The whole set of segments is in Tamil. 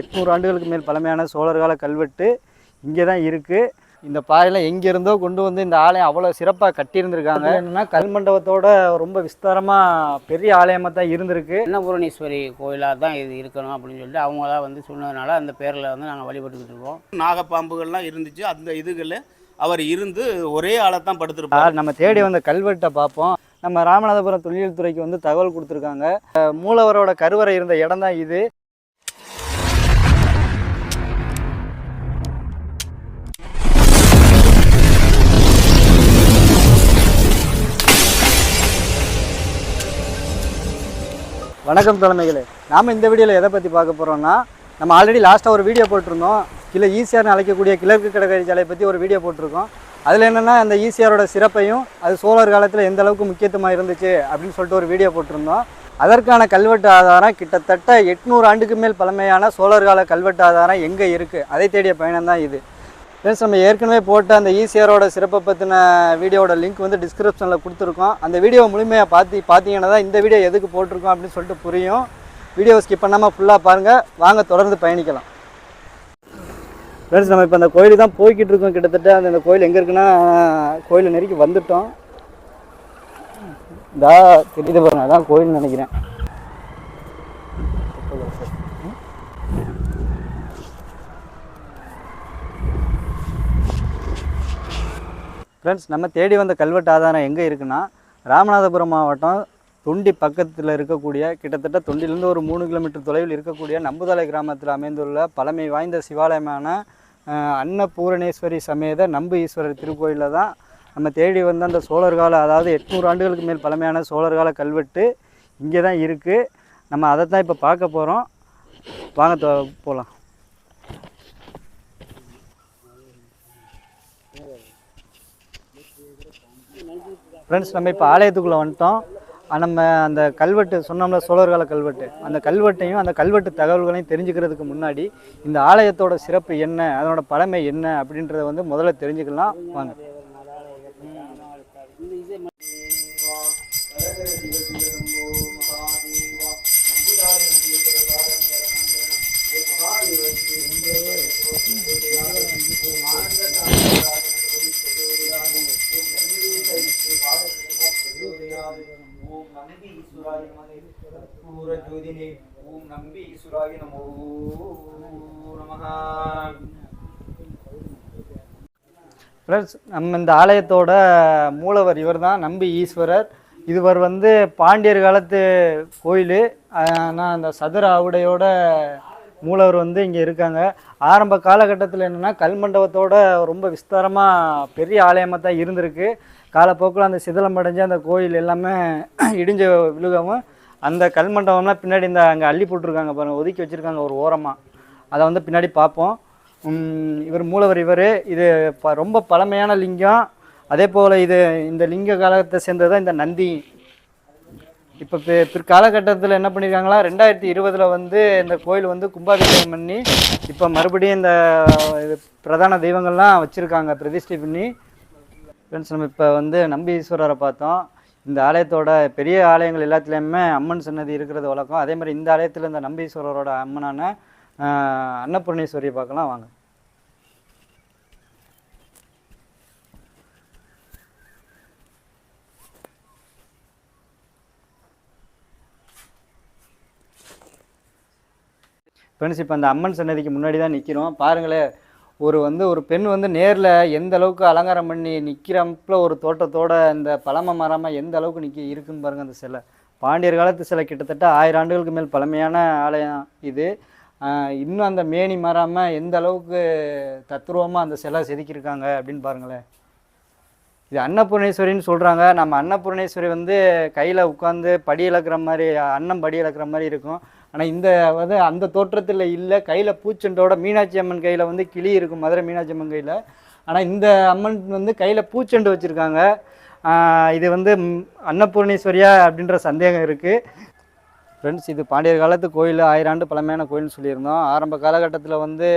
எட்நூறு ஆண்டுகளுக்கு மேல் பழமையான சோழர் கால கல்வெட்டு இங்கே தான் இருக்குது இந்த பாறையெல்லாம் எங்கேருந்தோ கொண்டு வந்து இந்த ஆலயம் அவ்வளோ சிறப்பாக கட்டியிருந்திருக்காங்க. என்னன்னா கல் மண்டபத்தோட ரொம்ப விஸ்தாரமாக பெரிய ஆலயமாக தான் இருந்திருக்கு. அன்னபூரணீஸ்வரி கோயிலாக தான் இது இருக்கணும் அப்படின்னு சொல்லிட்டு அவங்க தான் வந்து சொன்னதுனால அந்த பேரில் வந்து நாங்கள் வழிபட்டுக்கிட்டு இருக்கோம். நாகப்பாம்புகள்லாம் இருந்துச்சு. அந்த இதுகளில் அவர் இருந்து ஒரே ஆளை தான் படுத்திருப்பார் நம்ம தேடி வந்த கல்வெட்டை பார்ப்போம். நம்ம ராமநாதபுரம் தொழில் துறைக்கு வந்து தகவல் கொடுத்துருக்காங்க. மூலவரோட கருவறை இருந்த இடம் தான் இது. வணக்கம் தலைமைகளே. நாம் இந்த வீடியோவில் எதை பற்றி பார்க்க போகிறோம்னா நம்ம ஆல்ரெடி லாஸ்ட்டாக ஒரு வீடியோ போட்டிருந்தோம். கிளை ஈசிஆர்னு அழைக்கக்கூடிய கிழக்கு கடற்கரை சாலை பற்றி ஒரு வீடியோ போட்டிருக்கோம். அதில் என்னென்னா அந்த ஈசிஆரோட சிறப்பையும் அது சோழர் காலத்தில் எந்த அளவுக்கு முக்கியத்துவமாக இருந்துச்சு அப்படின்னு சொல்லிட்டு ஒரு வீடியோ போட்டிருந்தோம். அதற்கான கல்வெட்டு ஆதாரம் கிட்டத்தட்ட எட்நூறு ஆண்டுக்கு மேல் பழமையான சோழர் கால கல்வெட்டு ஆதாரம் எங்கே இருக்குது அதை தேடிய பயணம் தான் இது. ஃப்ரெண்ட்ஸ் நம்ம ஏற்கனவே போட்ட அந்த ஈசிஆரோட சிறப்பை பற்றின வீடியோட லிங்க் வந்து டிஸ்கிரிப்ஷனில் கொடுத்துருக்கோம். அந்த வீடியோவை முழுமையாக பார்த்து பார்த்தீங்கன்னா தான் இந்த வீடியோ எதுக்கு போட்டிருக்கோம் அப்படின்னு சொல்லிட்டு புரியும். வீடியோவை ஸ்கிப் பண்ணாமல் ஃபுல்லாக பாருங்கள் வாங்க தொடர்ந்து பயணிக்கலாம். ஃப்ரெண்ட்ஸ் நம்ம இப்போ அந்த கோயில் தான் போய்கிட்டு இருக்கோம் கிட்டத்தட்ட. அந்த இந்த கோயில் எங்கே இருக்குன்னா கோயில் நெருக்கி வந்துட்டோம். இதா தெரியுது பாருங்க அதான் கோயில்னு நினைக்கிறேன். ஃப்ரெண்ட்ஸ் நம்ம தேடி வந்த கல்வெட்டு ஆதாரம் எங்கே இருக்குன்னா ராமநாதபுரம் மாவட்டம் தொண்டி பக்கத்தில் இருக்கக்கூடிய கிட்டத்தட்ட தொண்டிலிருந்து ஒரு மூணு கிலோமீட்டர் தொலைவில் இருக்கக்கூடிய நம்புதலை கிராமத்தில் அமைந்துள்ள பழமை வாய்ந்த சிவாலயமான அன்னபூரணேஸ்வரி சமேத நம்பு ஈஸ்வரர் திருக்கோயிலில் தான் நம்ம தேடி வந்த அந்த சோழர் கால அதாவது எட்நூறு ஆண்டுகளுக்கு மேல் பழமையான சோழர் கால கல்வெட்டு இங்கே தான் இருக்குது நம்ம அதை தான் இப்போ பார்க்க போகிறோம் வாங்க போகலாம் ஃப்ரெண்ட்ஸ் நம்ம இப்போ ஆலயத்துக்குள்ளே வந்துட்டோம். நம்ம அந்த கல்வெட்டு சொன்னோம்ல சோழர்கால கல்வெட்டு. அந்த கல்வெட்டையும் அந்த கல்வெட்டு தகவல்களையும் தெரிஞ்சுக்கிறதுக்கு முன்னாடி இந்த ஆலயத்தோட சிறப்பு என்ன அதனோட பழமை என்ன அப்படின்றத வந்து முதல்ல தெரிஞ்சுக்கலாம். வாங்க. நம்பி ஈஸ்வராய நமகே பூர ஜோதினே ஓம் நம்பி ஈஸ்வராய நமோ நமகா ஃப்ரெண்ட்ஸ் நம்ம இந்த ஆலயத்தோட மூலவர் இவர் தான் நம்பி ஈஸ்வரர். இதுவர் வந்து பாண்டியர் காலத்து கோயில். ஆனால் அந்த சதுர ஆவுடையோட மூலவர் வந்து இங்கே இருக்காங்க. ஆரம்ப காலகட்டத்தில் என்னென்னா கல்மண்டபத்தோட ரொம்ப விஸ்தாரமாக பெரிய ஆலயமாக தான் இருந்திருக்கு. காலப்போக்கில் அந்த சிதிலம் அடைஞ்சு அந்த கோயில் எல்லாமே இடிஞ்ச விழுகவும் அந்த கல் மண்டபம்லாம் பின்னாடி இந்த அங்கே அள்ளி போட்டிருக்காங்க பாருங்கள் ஒதுக்கி வச்சுருக்காங்க ஒரு ஓரமாக அதை வந்து பின்னாடி பார்ப்போம். இவர் மூலவர் இவர். இது ப ரொம்ப பழமையான லிங்கம். அதே போல் இது இந்த லிங்க காலத்தை சேர்ந்தது தான் இந்த நந்தி. இப்போ பி பிற்காலகட்டத்தில் என்ன பண்ணியிருக்காங்களா ரெண்டாயிரத்தி இருபதில் வந்து இந்த கோயில் வந்து கும்பாபிஷேகம் பண்ணி இப்போ மறுபடியும் இந்த இது பிரதான தெய்வங்கள்லாம் வச்சுருக்காங்க பிரதிஷ்டை பண்ணி. ஃப்ரெண்ட்ஸ் நம்ம இப்போ வந்து நம்பி ஈஸ்வரரை பார்த்தோம். இந்த ஆலயத்தோட பெரிய ஆலயங்கள் எல்லாத்துலேயுமே அம்மன் சன்னதி இருக்கிறது வழக்கம். அதே மாதிரி இந்த ஆலயத்தில் இந்த நம்பீஸ்வரரோட அம்மனான அன்னபூர்ணேஸ்வரியை பார்க்கலாம் வாங்க. ஃப்ரெண்ட்ஸ் இப்போ அந்த அம்மன் சன்னதிக்கு முன்னாடி தான் நிற்கிறோம் பாருங்களேன் ஒரு வந்து ஒரு பெண் வந்து நேரில் எந்த அளவுக்கு அலங்காரம் பண்ணி நிற்கிறப்பல ஒரு தோட்டத்தோட இந்த பழம மரமாக எந்த அளவுக்கு நிற்க இருக்குன்னு பாருங்கள் அந்த சிலை. பாண்டியர் காலத்து சிலை கிட்டத்தட்ட ஆயிரம் ஆண்டுகளுக்கு மேல் பழமையான ஆலயம் இது. இன்னும் அந்த மேனி மாறாமல் எந்த அளவுக்கு தத்ரூபமாக அந்த சிலை செதுக்கியிருக்காங்க அப்படின்னு பாருங்களேன். இது அன்னபூர்ணேஸ்வரின்னு சொல்கிறாங்க நம்ம அன்னபூர்ணேஸ்வரி வந்து கையில் உட்காந்து படி இழக்கிற மாதிரி அன்னம் படி இழக்கிற மாதிரி இருக்கும். ஆனால் இந்த வந்து அந்த தோற்றத்தில் இல்லை. கையில் பூச்செண்டோட மீனாட்சி அம்மன் கையில் வந்து கிளி இருக்கும் மதுரை மீனாட்சி அம்மன் கையில். ஆனால் இந்த அம்மன் வந்து கையில் பூச்செண்டு வச்சுருக்காங்க. இது வந்து அன்னபூர்ணேஸ்வரியா அப்படின்ற சந்தேகம் இருக்குது ஃப்ரெண்ட்ஸ் இது பாண்டியர் காலத்து கோயில் ஆயிராண்டு பழமையான கோயில்னு சொல்லியிருந்தோம். ஆரம்ப காலகட்டத்தில் வந்து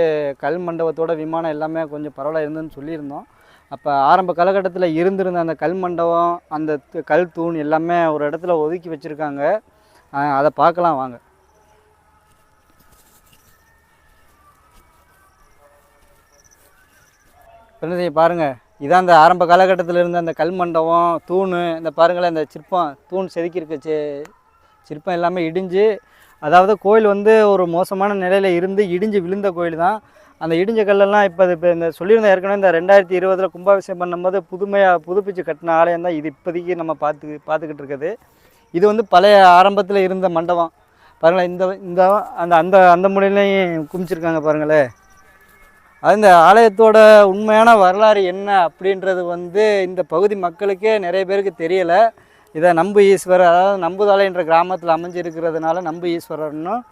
கல் மண்டபத்தோட விமானம் எல்லாமே கொஞ்சம் பரவலாக இருந்துன்னு சொல்லியிருந்தோம். அப்போ ஆரம்ப காலகட்டத்தில் இருந்திருந்த அந்த கல் மண்டபம் அந்த கல் தூண் எல்லாமே ஒரு இடத்துல ஒதுக்கி வச்சுருக்காங்க. அதை பார்க்கலாம் வாங்க. என்ன செய்ய பாருங்கள் இதான் அந்த ஆரம்ப காலகட்டத்தில் இருந்த அந்த கல் மண்டபம் தூண் இந்த பாருங்களேன் இந்த சிற்பம் தூண் செதுக்கியிருக்க சி சிற்பம் எல்லாமே இடிஞ்சு அதாவது கோயில் வந்து ஒரு மோசமான நிலையில் இருந்து இடிஞ்சு விழுந்த கோயில் தான். அந்த இடிஞ்ச கல்லெல்லாம் இப்போ இப்போ இந்த சொல்லியிருந்த ஏற்கனவே இந்த ரெண்டாயிரத்தி இருபதில் கும்பாபிஷேகம் பண்ணும்போது புதுமையாக புதுப்பிச்சு கட்டின ஆலயம் தான் இது இப்போதைக்கு நம்ம பார்த்து பார்த்துக்கிட்டு இருக்குது. இது வந்து பழைய ஆரம்பத்தில் இருந்த மண்டபம். பாருங்களேன் இந்த இந்த அந்த அந்த அந்த முறையிலையும் குமிச்சிருக்காங்க பாருங்களேன். அது இந்த ஆலயத்தோட உண்மையான வரலாறு என்ன அப்படின்றது வந்து இந்த பகுதி மக்களுக்கே நிறைய பேருக்கு தெரியலை. இதை நம்பு ஈஸ்வரர் அதாவது நம்புதாலை என்ற கிராமத்தில் அமைஞ்சிருக்கிறதுனால நம்பு ஈஸ்வரர்னும்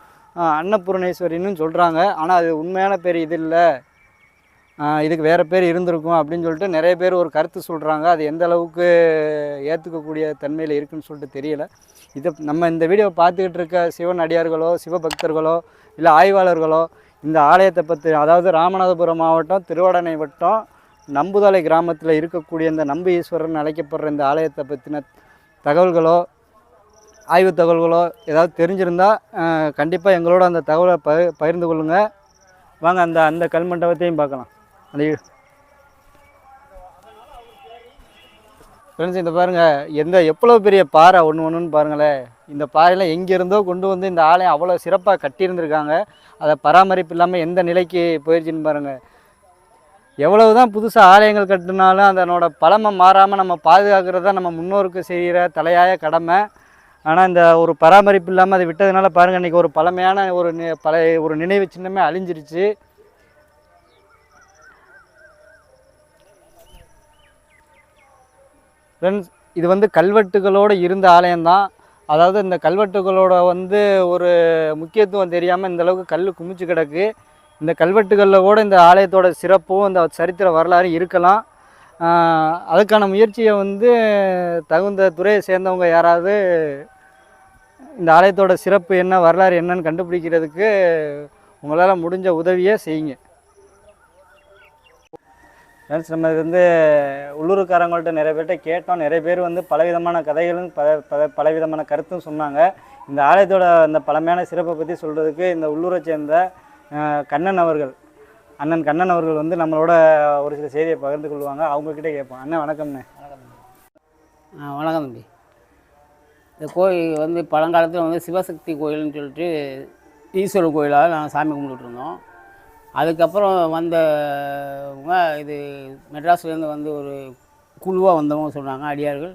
அன்னபூர்ணேஸ்வரின்னு சொல்கிறாங்க ஆனால் அது உண்மையான பேர் இது இல்லை. இதுக்கு வேறு பேர் இருந்திருக்கும் அப்படின்னு சொல்லிட்டு நிறைய பேர் ஒரு கருத்து சொல்கிறாங்க அது எந்த அளவுக்கு ஏற்றுக்கக்கூடிய தன்மையில் இருக்குன்னு சொல்லிட்டு தெரியல. இதை நம்ம இந்த வீடியோவை பார்த்துக்கிட்டு இருக்க சிவன் அடியார்களோ சிவபக்தர்களோ இல்லை ஆய்வாளர்களோ இந்த ஆலயத்தை பற்றி அதாவது ராமநாதபுரம் மாவட்டம் திருவடனை வட்டம் நம்புதலை கிராமத்தில் இருக்கக்கூடிய இந்த நம்பு ஈஸ்வரன் அழைக்கப்படுற இந்த ஆலயத்தை பற்றின தகவல்களோ ஆய்வு தகவல்களோ ஏதாவது தெரிஞ்சிருந்தால் கண்டிப்பாக எங்களோட அந்த தகவலை ப பகிர்ந்து கொள்ளுங்கள் வாங்க அந்த அந்த கல் மண்டபத்தையும் பார்க்கலாம். அந்த ஃப்ரெண்ட்ஸ் இந்த பாருங்கள் எந்த எவ்வளோ பெரிய பாறை ஒன்று ஒன்றுன்னு பாருங்களேன். இந்த பாறையில் எங்கேருந்தோ கொண்டு வந்து இந்த ஆலயம் அவ்வளோ சிறப்பாக கட்டியிருந்திருக்காங்க. அதை பராமரிப்பு இல்லாமல் எந்த நிலைக்கு போயிடுச்சுன்னு பாருங்கள் எவ்வளவு தான் புதுசாக ஆலயங்கள் கட்டினாலும் அதனோட பழமை மாறாமல் நம்ம பாதுகாக்கிறது தான் நம்ம முன்னோருக்கு செய்கிற தலையாய கடமை. ஆனால் இந்த ஒரு பராமரிப்பு இல்லாமல் அதை விட்டதுனால பாருங்கள் இன்றைக்கி ஒரு பழமையான ஒரு நி- பழைய ஒரு நினைவு சின்னமே அழிஞ்சிருச்சு. ஃப்ரெண்ட்ஸ் இது வந்து கல்வெட்டுகளோடு இருந்த ஆலயம்தான். அதாவது இந்த கல்வெட்டுகளோட வந்து ஒரு முக்கியத்துவம் தெரியாமல் இந்த அளவுக்கு கல் குமிச்சு கிடக்கு. இந்த கல்வெட்டுகளில் கூட இந்த ஆலயத்தோட சிறப்பும் இந்த சரித்திர வரலாறு இருக்கலாம். அதுக்கான முயற்சியை வந்து தகுந்த துறையை சேர்ந்தவங்க யாராவது இந்த ஆலயத்தோட சிறப்பு என்ன வரலாறு என்னன்னு கண்டுபிடிக்கிறதுக்கு உங்களால் முடிஞ்ச உதவியை செய்யுங்க. ஃப்ரெண்ட்ஸ் நம்ம இது வந்து உள்ளூர்காரங்கள்ட்ட நிறைய பேர்கிட்ட கேட்டோம். நிறைய பேர் வந்து பலவிதமான கதைகளும் பல பல பலவிதமான கருத்தும் சொன்னாங்க. இந்த ஆலயத்தோட அந்த பழமையான சிறப்பை பற்றி சொல்கிறதுக்கு இந்த உள்ளூரை சேர்ந்த கண்ணன் அவர்கள் அண்ணன் கண்ணன் அவர்கள் வந்து நம்மளோட ஒரு சில செய்தியை பகிர்ந்து கொள்வாங்க. அவங்கக்கிட்ட கேட்போம். அண்ணன் வணக்கம்ண்ணே. ஆ வணக்கம் தம்பி. இந்த கோயில் வந்து பழங்காலத்தில் வந்து சிவசக்தி கோயில்னு சொல்லிட்டு ஈஸ்வரர் கோயிலாக நாங்கள் சாமி கும்பிட்டுருந்தோம் அதுக்கப்புறம் வந்தவங்க இது மெட்ராஸ்லேருந்து வந்து ஒரு குழுவாக வந்தவங்க சொன்னாங்க அடியார்கள்.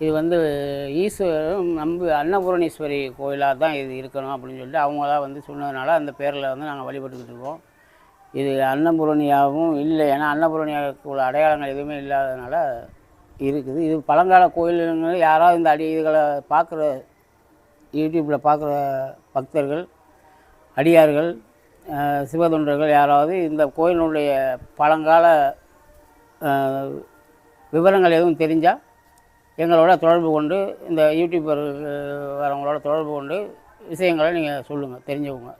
இது வந்து ஈஸ்வரன் நம்பு அன்னபூரணீஸ்வரி கோயிலாக தான் இது இருக்கணும் அப்படின்னு சொல்லிட்டு அவங்க தான் வந்து சொன்னதுனால அந்த பேரில் வந்து நாங்கள் வழிபட்டுக்கிட்டு இருக்கோம். இது அன்னபூரணியாகவும் இல்லை ஏன்னா அன்னபூரணியாவுக்கு உள்ள அடையாளங்கள் எதுவுமே இல்லாததுனால இருக்குது. இது பழங்கால கோயிலுங்க யாராவது இந்த அடி இதுகளை பார்க்குற யூடியூப்பில் பார்க்குற பக்தர்கள் அடியார்கள் சிவதொண்டர்கள் யாராவது இந்த கோயிலுடைய பழங்கால விவரங்கள் எதுவும் தெரிஞ்சால் எங்களோட தொடர்பு கொண்டு இந்த யூடியூபர் வரவங்களோட தொடர்பு கொண்டு விஷயங்களை நீங்கள் சொல்லுங்கள் தெரிஞ்சவங்க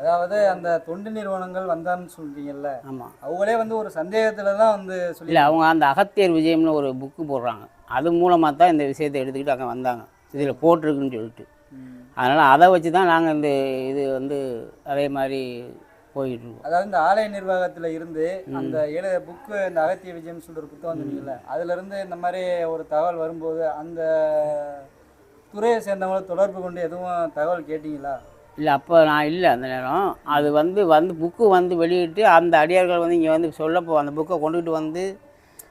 அதாவது அந்த தொண்டு நிறுவனங்கள் வந்தான்னு சொல்றீங்கல்ல? ஆமாம் அவங்களே வந்து ஒரு சந்தேகத்தில் தான் வந்து இல்லை அவங்க அந்த அகத்தியர் விஜயம்னு ஒரு புக்கு போடுறாங்க. அது மூலமாக தான் இந்த விஷயத்தை எடுத்துக்கிட்டு அங்கே வந்தாங்க. இதில் போட்டிருக்குன்னு சொல்லிட்டு. அதனால் அதை வச்சு தான் நாங்கள் இந்த இது வந்து அதே மாதிரி போயிட்டு இருக்கோம். அதாவது இந்த ஆலய நிர்வாகத்தில் இருந்து அந்த எழுத புக்கு இந்த அகத்திய விஜயம் ஒரு புத்தகம் சொன்னீங்கல்ல அதுல இருந்து இந்த மாதிரி ஒரு தகவல் வரும்போது அந்த துறையை சேர்ந்தவங்கள தொடர்பு கொண்டு எதுவும் தகவல் கேட்டீங்களா? இல்லை அப்போ நான் இல்லை அந்த நேரம். அது வந்து வந்து புக்கு வந்து வெளியிட்டு அந்த அடியார்கள் வந்து இங்கே வந்து சொல்லப்போ அந்த புக்கை கொண்டுகிட்டு வந்து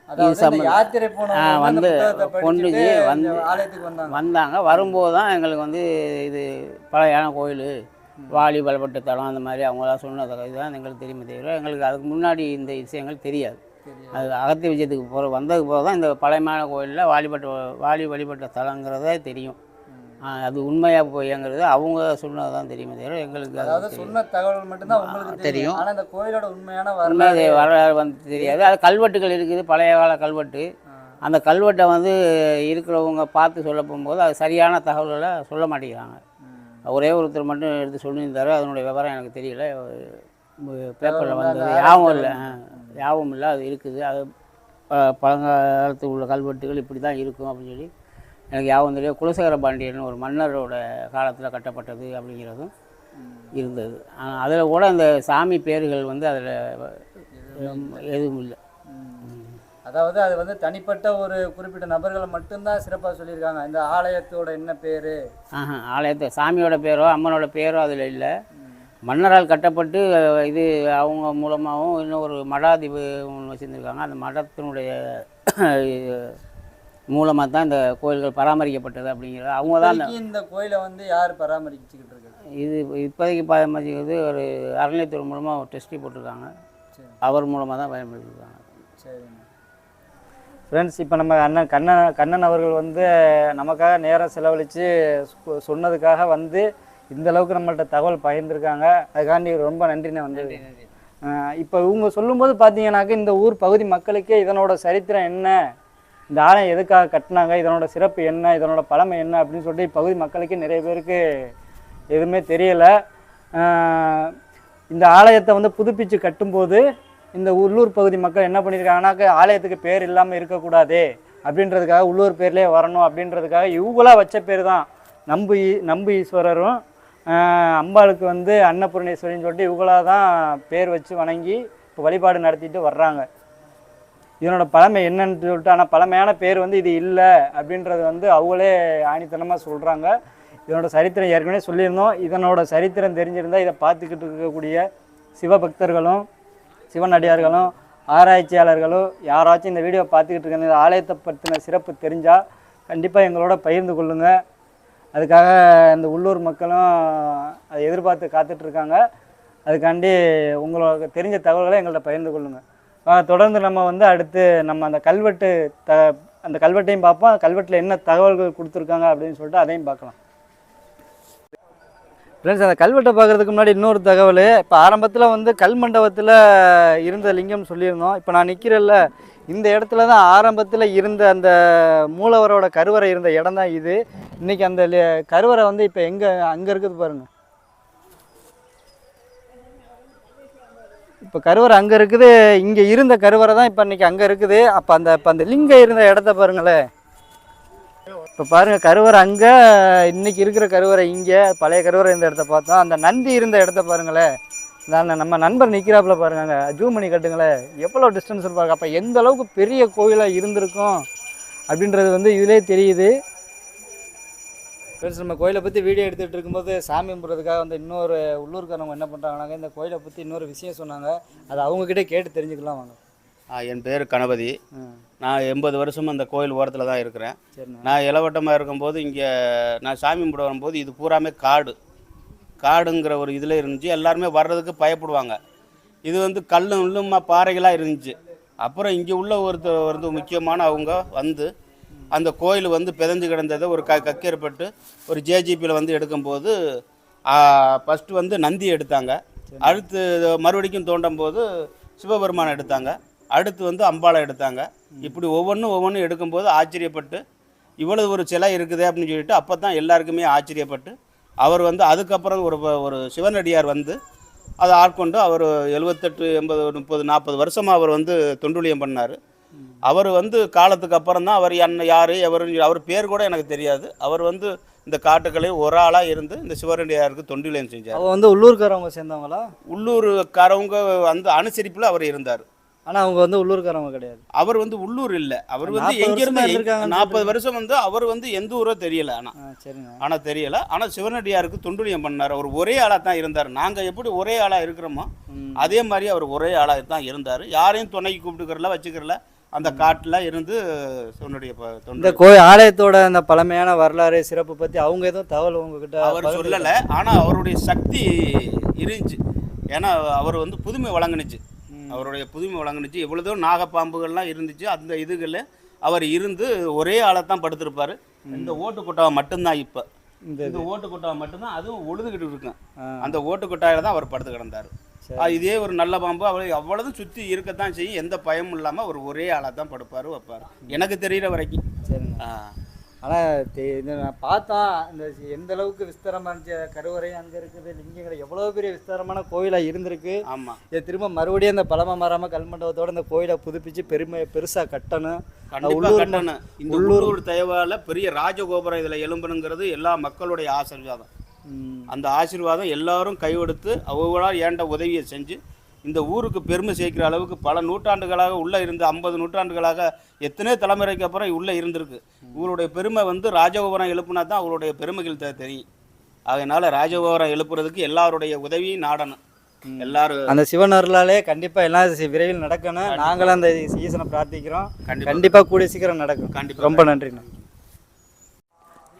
இந்த சம்மந்தம். வந்து கொண்டுச்சு, வந்து வந்தாங்க. வந்தாங்க. வரும்போது தான் எங்களுக்கு வந்து இது பழையான கோயில் வாலி பலப்பட்ட தலம் அந்த மாதிரி அவங்களாம் சொன்னது இதுதான் எங்களுக்கு தெரியுமே தவிர எங்களுக்கு அதுக்கு முன்னாடி இந்த விஷயங்கள் தெரியாது. அது அகத்திய விஜயத்துக்கு போகிற வந்ததுக்கு போக தான் இந்த பழையமான கோயிலில் வாலிபட்ட வாலி வழிபட்ட தலங்கிறதே தெரியும். அது உண்மையாக போய்ங்கிறது அவங்க சொன்னது தான் தெரியுமே தவிர எங்களுக்கு அது அதாவது. சொன்ன தகவல் மட்டும்தான் உங்களுக்கு தெரியும். தெரியும். ஆனா இந்த கோயிலோட உண்மையான உண்மை வரலாறு வரலாறு வந்து தெரியாது. அது கல்வெட்டுகள் இருக்குது பழைய கால கல்வெட்டு. அந்த கல்வெட்டை வந்து இருக்கிறவங்க பார்த்து சொல்ல போகும்போது அது சரியான தகவல்களை சொல்ல மாட்டேங்கிறாங்க. ஒரே ஒருத்தர் மட்டும் எடுத்து சொல்லியிருந்தாரு அதனுடைய விவரம் எனக்கு தெரியல. பேப்பரில் வந்தது. ஞாபகம் இல்லை. ஞாபகம் இல்லை. அது இருக்குது. அது ப- பழங்காலத்து உள்ள கல்வெட்டுகள் இப்படி தான் இருக்கும் அப்படின்னு சொல்லி எனக்கு ஞாபகம் தெரியும் குலசேகர பாண்டியன் ஒரு மன்னரோட காலத்தில் கட்டப்பட்டது அப்படிங்கிறதும் இருந்தது. அதில் கூட அந்த சாமி பேர்கள் வந்து அதில் எதுவும் இல்லை. அதாவது அது வந்து தனிப்பட்ட ஒரு குறிப்பிட்ட நபர்களை மட்டும்தான் சிறப்பாக சொல்லியிருக்காங்க. இந்த ஆலயத்தோட என்ன பேர்? ஆஹா ஆலயத்தை சாமியோட பேரோ அம்மனோட பேரோ அதில் இல்லை. மன்னரால் கட்டப்பட்டு இது அவங்க மூலமாகவும் இன்னும் ஒரு மடாதிபதி ஒன்று வச்சுருந்துருக்காங்க. அந்த மடத்தினுடைய மூலமாக தான் இந்த கோயில்கள் பராமரிக்கப்பட்டது அப்படிங்கிறது அவங்க தான் இந்த கோயிலை வந்து யார் பராமரிச்சுக்கிட்டு இருக்கு இது இப்போதைக்கு பராமரிக்கிறது ஒரு அறநிலையத்துறை மூலமாக ஒரு டெஸ்டி போட்டிருக்காங்க. சரி. அவர் மூலமாக தான் பயன்படுத்திருக்காங்க சரிங்க ஃப்ரெண்ட்ஸ் இப்போ நம்ம அண்ணன் கண்ணன் கண்ணன் அவர்கள் வந்து நமக்காக நேரம் செலவழித்து சொன்னதுக்காக வந்து இந்த அளவுக்கு நம்மள்ட்ட தகவல் பகிர்ந்திருக்காங்க. அதுக்காண்டி ரொம்ப நன்றிண்ணே வந்தது இப்போ இவங்க சொல்லும்போது பார்த்தீங்கன்னாக்க இந்த ஊர் பகுதி மக்களுக்கே இதனோட சரித்திரம் என்ன? இந்த ஆலயம் எதுக்காக கட்டினாங்க? இதனோட சிறப்பு என்ன? இதனோட பழமை என்ன? அப்படின்னு சொல்லிட்டு இப்பகுதி மக்களுக்கு நிறைய பேருக்கு எதுவுமே தெரியலை. இந்த ஆலயத்தை வந்து புதுப்பிச்சு கட்டும்போது இந்த உள்ளூர் பகுதி மக்கள் என்ன பண்ணியிருக்காங்கன்னாக்க ஆலயத்துக்கு பேர் இல்லாமல் இருக்கக்கூடாது அப்படின்றதுக்காக உள்ளூர் பேர்லேயே வரணும் அப்படின்றதுக்காக இவங்களா வச்ச பேர் தான் நம்பு ஈ- நம்பு ஈஸ்வரரும் அம்பாளுக்கு வந்து அன்னபூர்ணேஸ்வரின்னு சொல்லிட்டு இவங்களா தான் பேர் வச்சு வணங்கி இப்போ வழிபாடு நடத்திட்டு வர்றாங்க. இதனோட பழமை என்னன்னு சொல்லிட்டு ஆனால் பழமையான பேர் வந்து இது இல்லை அப்படின்றது வந்து அவங்களே ஆணித்தனமாக சொல்கிறாங்க இதனோட சரித்திரம் ஏற்கனவே சொல்லியிருந்தோம். இதனோட சரித்திரம் தெரிஞ்சிருந்தால் இதை பார்த்துக்கிட்டு இருக்கக்கூடிய சிவபக்தர்களும் சிவனடியார்களும் ஆராய்ச்சியாளர்களும் யாராச்சும் இந்த வீடியோ பார்த்துக்கிட்டு இருக்க இந்த ஆலயத்தை பற்றின சிறப்பு தெரிஞ்சால் கண்டிப்பாக எங்களோட பகிர்ந்து கொள்ளுங்கள் அதுக்காக இந்த உள்ளூர் மக்களும் அதை எதிர்பார்த்து காத்துட்ருக்காங்க அதுக்காண்டி உங்களுக்கு தெரிஞ்ச தகவல்களை எங்கள்கிட்ட பகிர்ந்து கொள்ளுங்கள் தொடர்ந்து நம்ம வந்து அடுத்து நம்ம அந்த கல்வெட்டு த அந்த கல்வெட்டையும் பார்ப்போம். கல்வெட்டில் என்ன தகவல்கள் கொடுத்துருக்காங்க அப்படின்னு சொல்லிட்டு அதையும் பார்க்கலாம். ஃப்ரெண்ட்ஸ் அந்த கல்வெட்டை பார்க்குறதுக்கு முன்னாடி இன்னொரு தகவல். இப்போ ஆரம்பத்தில் வந்து கல் மண்டபத்தில் இருந்த லிங்கம் சொல்லியிருந்தோம். இப்போ நான் நிற்கிறேன்ல இந்த இடத்துல தான் ஆரம்பத்தில் இருந்த அந்த மூலவரோட கருவறை இருந்த இடம் தான் இது. இன்றைக்கி அந்த கருவறை வந்து இப்போ எங்கே அங்கே இருக்குது பாருங்கள் இப்போ கருவறை அங்கே இருக்குது இங்கே இருந்த கருவறை தான் இப்போ இன்றைக்கி அங்கே இருக்குது. அப்போ அந்த இப்போ அந்த லிங்கம் இருந்த இடத்த பாருங்களேன். இப்போ பாருங்கள் கருவறை அங்கே இன்னைக்கு இருக்கிற கருவறை இங்கே பழைய கருவறை இந்த இடத்த பார்த்தோம் அந்த நந்தி இருந்த இடத்த பாருங்களேன். நான் நம்ம நண்பர் நிற்கிறாப்புல பாருங்க ஜூம் பண்ணி கட்டுங்களேன். எவ்வளோ டிஸ்டன்ஸ் இருப்பாங்க? அப்போ எந்த அளவுக்கு பெரிய கோயிலாக இருந்திருக்கும் அப்படின்றது வந்து இதிலே தெரியுது. ஃப்ரெண்ட்ஸ் நம்ம கோயிலை பற்றி வீடியோ எடுத்துகிட்டு இருக்கும்போது சாமி கும்பிட்றதுக்காக வந்து இன்னொரு உள்ளூர்காரவங்க என்ன பண்ணுறாங்கனாக்க இந்த கோயிலை பற்றி இன்னொரு விஷயம் சொன்னாங்க. அது அவங்கக்கிட்டே கேட்டு தெரிஞ்சுக்கலாம் வாங்க. ஆ, என் பேர் கணபதி. நான் எண்பது வருஷம் அந்த கோயில் ஓரத்தில் தான் இருக்கிறேன். நான் இளவட்டமாக இருக்கும்போது இங்கே நான் சாமி கும்பிட வரும்போது இது பூராமே காடு. காடுங்கிற ஒரு இதில் இருந்துச்சு. எல்லாருமே வர்றதுக்கு பயப்படுவாங்க. இது வந்து கல்லும் உள்ளுமா பாறைகளாக இருந்துச்சு. அப்புறம் இங்கே உள்ள ஒருத்தர் வந்து முக்கியமான அவங்க வந்து அந்த கோயில் வந்து பிதஞ்சு கிடந்ததை ஒரு க கக்கேற்பட்டு ஒரு ஜேஜிபியில் வந்து எடுக்கும்போது ஃபஸ்ட்டு வந்து நந்தி எடுத்தாங்க. அடுத்து மறுபடிக்கும் தோண்டும் போது சிவபெருமானை எடுத்தாங்க. அடுத்து வந்து அம்பாளை எடுத்தாங்க. இப்படி ஒவ்வொன்றும் ஒவ்வொன்றும் எடுக்கும்போது ஆச்சரியப்பட்டு இவ்வளவு ஒரு சிலை இருக்குது அப்படின்னு சொல்லிட்டு அப்போ தான் எல்லாருக்குமே ஆச்சரியப்பட்டு அவர் வந்து அதுக்கப்புறம் ஒரு ஒரு சிவனடியார் வந்து அதை ஆட்கொண்டு அவர் எழுபத்தெட்டு எண்பது முப்பது நாற்பது வருஷமாக அவர் வந்து தொண்டுலியம் பண்ணார். அவர் வந்து காலத்துக்கு அப்புறம் தான் அவர் என்ன யார் எவருன்னு அவர் பேர் கூட எனக்கு தெரியாது. அவர் வந்து இந்த காட்டுக்களே ஒரு ஆளாக இருந்து இந்த சிவனடியாருக்கு தொண்டுலியம் செஞ்சார். அவ வந்து உள்ளூர்காரவங்க சேர்ந்தவங்களா? உள்ளூர்காரவங்க வந்து அனுசரிப்பில் அவர் இருந்தார். ஆனால் அவங்க வந்து உள்ளூர்காரவங்க கிடையாது. அவர் வந்து உள்ளூர் இல்லை. அவர் வந்து 40 எங்கிருந்து இருந்திருக்காங்கன்னு நாற்பது வருஷம் வந்து அவர் வந்து எந்த ஊரோ தெரியல ஆனால் சரிங்க. ஆனால் தெரியல. ஆனால் சிவனடியாருக்கு தொண்டுலியம் பண்ணார். அவர் ஒரே ஆளாக தான் இருந்தார். நாங்கள் எப்படி ஒரே ஆளாக இருக்கிறோமோ. அதே மாதிரி அவர் ஒரே ஆளாக தான் இருந்தார். யாரையும் துணைக்கு கூப்பிட்டுக்கிறல வச்சுக்கிறல அந்த காட்டில் இருந்து சிவனுடைய இந்த கோயில் ஆலயத்தோட அந்த பழமையான வரலாறு சிறப்பு பற்றி அவங்க எதுவும் தகவல் உங்ககிட்ட அவர் சொல்லலை. ஆனால் அவருடைய சக்தி இருந்துச்சு. ஏன்னா அவர் வந்து புதுமை வழங்குனுச்சு. அவருடைய புதுமை வழங்குனுச்சு. எவ்வளதோ நாகப்பாம்புகள்லாம் இருந்துச்சு. அந்த இதுகளில் அவர் இருந்து ஒரே ஆளை தான் படுத்திருப்பார் இந்த ஓட்டு கொட்டாவை மட்டும்தான் இப்போ. இந்த ஓட்டு கொட்டாவை மட்டும்தான் அதுவும் உழுதுகிட்டு இருக்கும் அந்த ஓட்டு கொட்டாயில தான் அவர் படுத்து கிடந்தார். இதே ஒரு நல்ல பாம்பு அவர் அவ்வளவும் சுற்றி இருக்கத்தான் செய்யும். எந்த பயமும் இல்லாமல் அவர் ஒரே ஆளாக தான் படுப்பார் வைப்பார். எனக்கு தெரிகிற வரைக்கும். சரிங்க. ஆனால் நான் பார்த்தோம் இந்த எந்த அளவுக்கு விஸ்தாரமாக இருந்துச்சு கருவறை அங்கே இருக்குது லிங்கங்கள் எவ்வளோ பெரிய விஸ்தாரமான கோயிலாக இருந்திருக்கு. ஆமாம் இதை திரும்ப மறுபடியும் அந்த பழமை மராம கல்மண்டபத்தோட இந்த கோயிலை புதுப்பிச்சு பெருமை பெருசாக கட்டணும். உள்ளூர் கட்டணும். இந்த உள்ளூர் தயவால பெரிய ராஜகோபுரம் இதில் எழும்பணுங்கிறது எல்லா மக்களுடைய ஆசீர்வாதம். அந்த ஆசீர்வாதம் எல்லாரும் கையெடுத்து அவங்களால் ஏண்ட உதவியை செஞ்சு இந்த ஊருக்கு பெருமை சேர்க்கிற அளவுக்கு பல நூற்றாண்டுகளாக உள்ளே இருந்து ஐம்பது நூற்றாண்டுகளாக எத்தனையோ தலைமுறைக்கு அப்புறம் உள்ளே இருந்திருக்கு. இவருடைய பெருமை வந்து ராஜகோபுரம் எழுப்புனா தான் அவருடைய பெருமைகள் தெரியும். அதனால ராஜகோபுரம் எழுப்புறதுக்கு எல்லாருடைய உதவியும் நாடணும். எல்லாரும் அந்த சிவன் அருளாலே கண்டிப்பாக எல்லாம் விரைவில் நடக்கணும். நாங்களும் அந்த ஈசனை பிரார்த்திக்கிறோம். கண்டிப்பா. கண்டிப்பாக கூடிய சீக்கிரம் நடக்கும். கண்டிப்பா. ரொம்ப நன்றிண்ணா.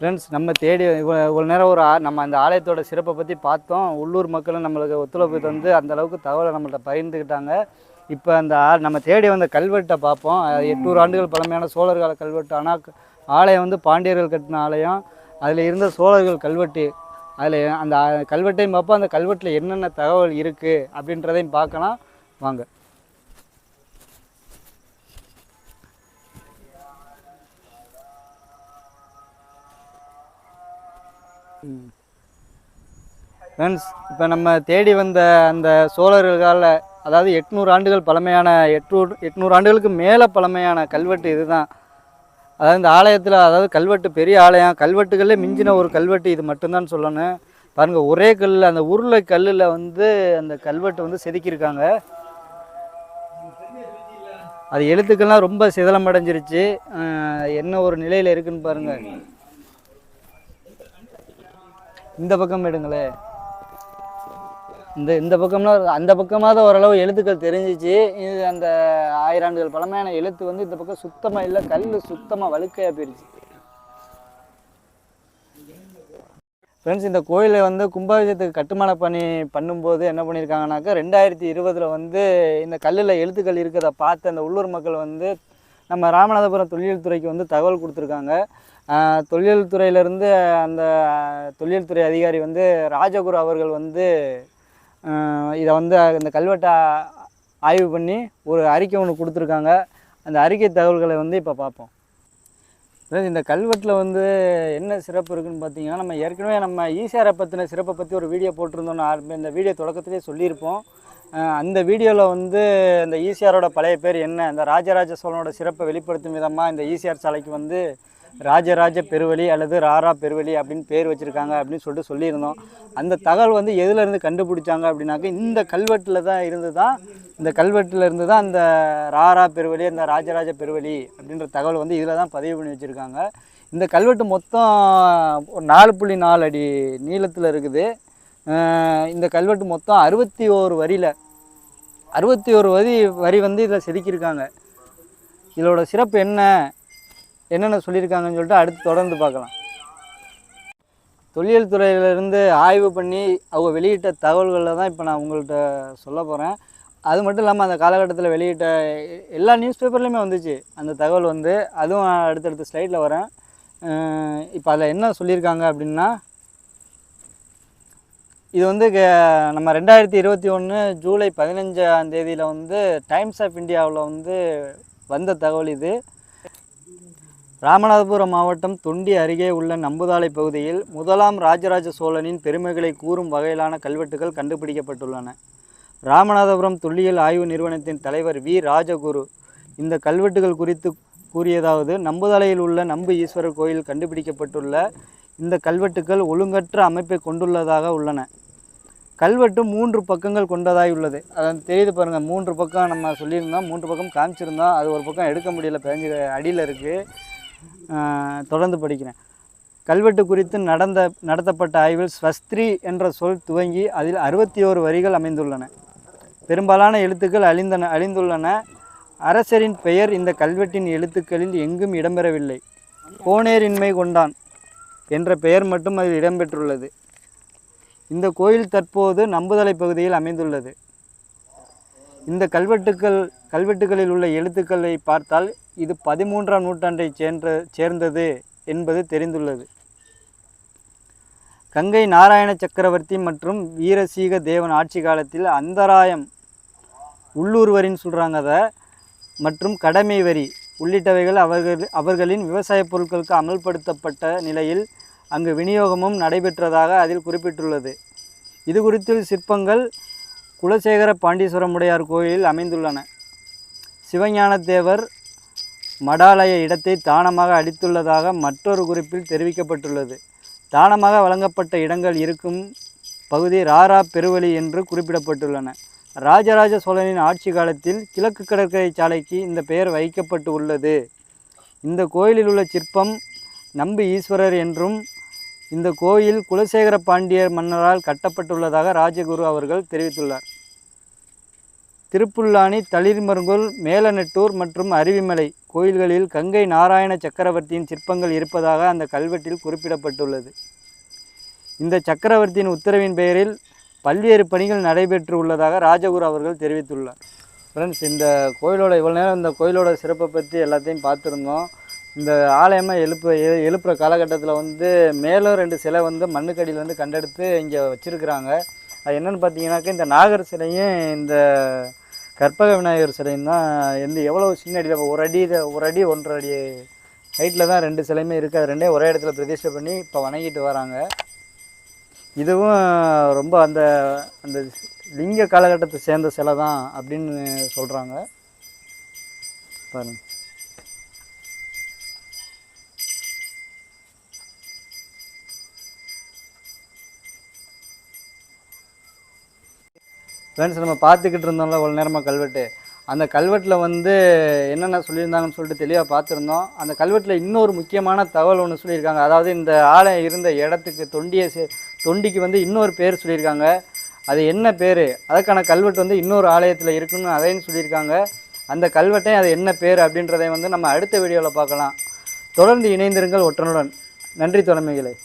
ஃப்ரெண்ட்ஸ் நம்ம தேடி இவ்வ- இவ்வளோ நேரம் ஒரு ஆ- நம்ம அந்த ஆலயத்தோட சிறப்பை பற்றி பார்த்தோம். உள்ளூர் மக்களும் நம்மளுக்கு ஒத்துழைப்பு தந்து அந்த அளவுக்கு தகவலை நம்மள்ட்ட பகிர்ந்துக்கிட்டாங்க. இப்போ அந்த ஆ நம்ம தேடி வந்த கல்வெட்டை பார்ப்போம். எட்நூறு ஆண்டுகள் பழமையான சோழர் கால கல்வெட்டு. ஆனால் ஆலயம் வந்து பாண்டியர்கள் கட்டின ஆலயம். அதில் இருந்த சோழர்கள் கல்வெட்டு. அதில் அந்த கல்வெட்டையும் பார்ப்போம். அந்த கல்வெட்டில் என்னென்ன தகவல் இருக்குது அப்படின்றதையும் பார்க்கலாம். வாங்க. ஃப்ரெண்ட்ஸ் இப்போ நம்ம தேடி வந்த அந்த சோழர்கள் கால அதாவது எட்நூறு ஆண்டுகள் பழமையான எட்நூறு எட்நூறு ஆண்டுகளுக்கு மேலே பழமையான கல்வெட்டு இதுதான். அதாவது இந்த ஆலயத்தில் அதாவது கல்வெட்டு பெரிய ஆலயம் கல்வெட்டுகளே மிஞ்சின ஒரு கல்வெட்டு இது மட்டும்தான் சொல்லணும். பாருங்கள் ஒரே கல்லில் அந்த உருளை கல்லில் வந்து அந்த கல்வெட்டு வந்து செதுக்கியிருக்காங்க. அது எழுத்துக்கள்லாம் ரொம்ப சிதலம் அடைஞ்சிருச்சு என்ன ஒரு நிலையில் இருக்குன்னு பாருங்கள் இந்த பக்கம் எடுங்களேன் இந்த இந்த பக்கம்னா அந்த பக்கமாவது ஓரளவு எழுத்துக்கள் தெரிஞ்சிச்சு. இது அந்த ஆயிராண்டுகள் பழமையான எழுத்து வந்து இந்த பக்கம் சுத்தமாக இல்லை கல் சுத்தமாக வழுக்கையாக போயிருச்சு. ஃப்ரெண்ட்ஸ் இந்த கோயிலை வந்து கும்பாபிஷேகத்துக்கு கட்டுமான பணி பண்ணும்போது என்ன பண்ணியிருக்காங்கனாக்கா ரெண்டாயிரத்தி இருபதில் வந்து இந்த கல்லில் எழுத்துக்கள் இருக்கிறத பார்த்து அந்த உள்ளூர் மக்கள் வந்து நம்ம ராமநாதபுரம் தொழில்துறைக்கு வந்து தகவல் கொடுத்துருக்காங்க. தொழில் துறையிலேருந்து அந்த தொழில்துறை துறை அதிகாரி வந்து ராஜகுரு அவர்கள் வந்து இதை வந்து இந்த கல்வெட்டை ஆய்வு பண்ணி ஒரு அறிக்கை ஒன்று கொடுத்துருக்காங்க. அந்த அறிக்கை தகவல்களை வந்து இப்போ பார்ப்போம். அதாவது இந்த கல்வெட்டில் வந்து என்ன சிறப்பு இருக்குதுன்னு பார்த்தீங்கன்னா நம்ம ஏற்கனவே நம்ம ஈசிஆரை பற்றின சிறப்பை பற்றி ஒரு வீடியோ போட்டிருந்தோம்னு ஆரம்பி இந்த வீடியோ தொடக்கத்திலே சொல்லியிருப்போம். அந்த வீடியோவில் வந்து இந்த ஈசிஆரோட பழைய பேர் என்ன இந்த ராஜராஜ சோழனோட சிறப்பை வெளிப்படுத்தும் விதமாக இந்த ஈசிஆர் சாலைக்கு வந்து ராஜராஜ பெருவழி அல்லது ராரா பெருவழி அப்படின்னு பேர் வச்சுருக்காங்க அப்படின்னு சொல்லிட்டு சொல்லியிருந்தோம். அந்த தகவல் வந்து எதுலேருந்து கண்டுபிடிச்சாங்க அப்படின்னாக்க இந்த கல்வெட்டில் தான் இருந்து தான் இந்த கல்வெட்டில் இருந்து தான் அந்த ராரா பெருவழி அந்த ராஜராஜ பெருவழி அப்படின்ற தகவல் வந்து இதில் தான் பதிவு பண்ணி வச்சுருக்காங்க. இந்த கல்வெட்டு மொத்தம் ஒரு நாலு புள்ளி நாலு அடி நீளத்தில் இருக்குது. இந்த கல்வெட்டு மொத்தம் அறுபத்தி ஓரு வரியில் அறுபத்தி ஒரு வரி வரி வந்து இதில் செதுக்கியிருக்காங்க. இதோட சிறப்பு என்ன? என்னென்ன சொல்லியிருக்காங்கன்னு சொல்லிட்டு அடுத்து தொடர்ந்து பார்க்கலாம். தொழில் துறையிலிருந்து ஆய்வு பண்ணி அவங்க வெளியிட்ட தகவல்களில் தான் இப்போ நான் உங்கள்கிட்ட சொல்ல போகிறேன் அது மட்டும் இல்லாமல் அந்த காலகட்டத்தில் வெளியிட்ட எல்லா நியூஸ் பேப்பர்லேயுமே வந்துச்சு. அந்த தகவல் வந்து அதுவும் அடுத்தடுத்த ஸ்லைடில் வரேன். இப்போ அதில் என்ன சொல்லியிருக்காங்க அப்படின்னா இது வந்து க- நம்ம ரெண்டாயிரத்தி இருபத்தி ஒன்று ஜூலை பதினஞ்சாம் தேதியில் வந்து டைம்ஸ் ஆஃப் இந்தியாவில் வந்து வந்த தகவல் இது. ராமநாதபுரம் மாவட்டம் தொண்டி அருகே உள்ள நம்புதாலை பகுதியில் முதலாம் ராஜராஜ சோழனின் பெருமைகளை கூறும் வகையிலான கல்வெட்டுகள் கண்டுபிடிக்கப்பட்டுள்ளன. ராமநாதபுரம் தொல்லியல் ஆய்வு நிறுவனத்தின் தலைவர் வி. ராஜகுரு இந்த கல்வெட்டுகள் குறித்து கூறியதாவது நம்புதலையில் உள்ள நம்பு ஈஸ்வரர் கோயில் கண்டுபிடிக்கப்பட்டுள்ள இந்த கல்வெட்டுகள் ஒழுங்கற்ற அமைப்பை கொண்டுள்ளதாக உள்ளன. கல்வெட்டு மூன்று பக்கங்கள் கொண்டதாய் உள்ளது. அது தெரியுது பாருங்கள் மூன்று பக்கம் நம்ம சொல்லியிருந்தோம் மூன்று பக்கம் காமிச்சிருந்தோம். அது ஒரு பக்கம் எடுக்க முடியல பேஞ்சு அடியில் இருக்குது தொடர்ந்து படிக்கிறேன். கல்வெட்டு குறித்து நடந்த நடத்தப்பட்ட ஆய்வில் ஸ்வஸ்திரி என்ற சொல் துவங்கி அதில் அறுபத்தி ஓரு வரிகள் அமைந்துள்ளன. பெரும்பாலான எழுத்துக்கள் அழிந்தன அழிந்துள்ளன. அரசரின் பெயர் இந்த கல்வெட்டின் எழுத்துக்களில் எங்கும் இடம்பெறவில்லை. கோனேரின்மை கொண்டான் என்ற பெயர் மட்டும் அதில் இடம்பெற்றுள்ளது. இந்த கோயில் தற்போது நம்புதலை பகுதியில் அமைந்துள்ளது. இந்த கல்வெட்டுக்கள் கல்வெட்டுகளில் உள்ள எழுத்துக்களை பார்த்தால் இது பதிமூன்றாம் நூற்றாண்டைச் சேர்ந்த சேர்ந்தது என்பது தெரிந்துள்ளது. கங்கை நாராயண சக்கரவர்த்தி மற்றும் வீரசீக தேவன் ஆட்சி காலத்தில் அந்தராயம் உள்ளூர் வரின்னு சொல்கிறாங்க அதை மற்றும் கடமை வரி உள்ளிட்டவைகள் அவர்கள் அவர்களின் விவசாய பொருட்களுக்கு அமல்படுத்தப்பட்ட நிலையில் அங்கு விநியோகமும் நடைபெற்றதாக அதில் குறிப்பிட்டுள்ளது. இது குறித்து சிற்பங்கள் குலசேகர பாண்டீஸ்வரமுடையார் கோயிலில் அமைந்துள்ளன. சிவஞானத்தேவர் மடாலய இடத்தை தானமாக அளித்துள்ளதாக மற்றொரு குறிப்பில் தெரிவிக்கப்பட்டுள்ளது. தானமாக வழங்கப்பட்ட இடங்கள் இருக்கும் பகுதி ராரா பெருவழி என்று குறிப்பிடப்பட்டுள்ளன. ராஜராஜ சோழனின் ஆட்சி காலத்தில் கிழக்கு கடற்கரை சாலைக்கு இந்த பெயர் வைக்கப்பட்டு உள்ளது. இந்த கோயிலில் உள்ள சிற்பம் நம்பி ஈஸ்வரர் என்றும் இந்த கோயில் குலசேகர பாண்டியர் மன்னரால் கட்டப்பட்டுள்ளதாக ராஜகுரு அவர்கள் தெரிவித்துள்ளார். திருப்புல்லானி தளிர்மருங்குல் மேலநெட்டூர் மற்றும் அருவிமலை கோயில்களில் கங்கை நாராயண சக்கரவர்த்தியின் சிற்பங்கள் இருப்பதாக அந்த கல்வெட்டில் குறிப்பிடப்பட்டுள்ளது. இந்த சக்கரவர்த்தியின் உத்தரவின் பெயரில் பல்வேறு பணிகள் நடைபெற்று உள்ளதாக ராஜகுரு அவர்கள் தெரிவித்துள்ளார். ஃப்ரெண்ட்ஸ் இந்த கோயிலோட இவ்வளோ நேரம் இந்த கோயிலோட சிறப்பை பற்றி எல்லாத்தையும் பார்த்துருந்தோம். இந்த ஆலயமாக எழுப்பு எ- எழுப்புற காலகட்டத்தில் வந்து மேலும் ரெண்டு சிலை வந்து மண்ணுக்கடியில் வந்து கண்டெடுத்து இங்கே வச்சுருக்குறாங்க. அது என்னென்னு பார்த்தீங்கன்னாக்கா இந்த நாகர் சிலையும் இந்த கற்பக விநாயகர் சிலையும் தான் எந்த எவ்வளோ சின்ன அடியில் ஒரு அடி ஒரு அடி ஒன்றரை அடி ஹைட்டில் தான் ரெண்டு சிலையுமே இருக்குது அது ரெண்டே ஒரே இடத்துல பிரதிஷ்டை பண்ணி இப்போ வணங்கிட்டு வராங்க. இதுவும் ரொம்ப அந்த அந்த லிங்க காலகட்டத்தை சேர்ந்த சிலை தான் அப்படின்னு சொல்கிறாங்க பாருங்கள் ஃப்ரெண்ட்ஸ் நம்ம பார்த்துக்கிட்டு இருந்தோம்ல ஒரு நேரமாக கல்வெட்டு. அந்த கல்வெட்டில் வந்து என்னென்ன சொல்லியிருந்தாங்கன்னு சொல்லிட்டு தெளிவாக பார்த்துருந்தோம். அந்த கல்வெட்டில் இன்னொரு முக்கியமான தகவல் ஒன்று சொல்லியிருக்காங்க. அதாவது இந்த ஆலயம் இருந்த இடத்துக்கு தொண்டியை சே- தொண்டிக்கு வந்து இன்னொரு பேர் சொல்லியிருக்காங்க. அது என்ன பேர்? அதுக்கான கல்வெட்டு வந்து இன்னொரு ஆலயத்தில் இருக்குன்னு அதையும் சொல்லியிருக்காங்க. அந்த கல்வெட்டையும் அது என்ன பேர் அப்படின்றதை வந்து நம்ம அடுத்த வீடியோவில் பார்க்கலாம். தொடர்ந்து இணைந்திருங்கள் ஒற்றனுடன். நன்றி தலைமைகளை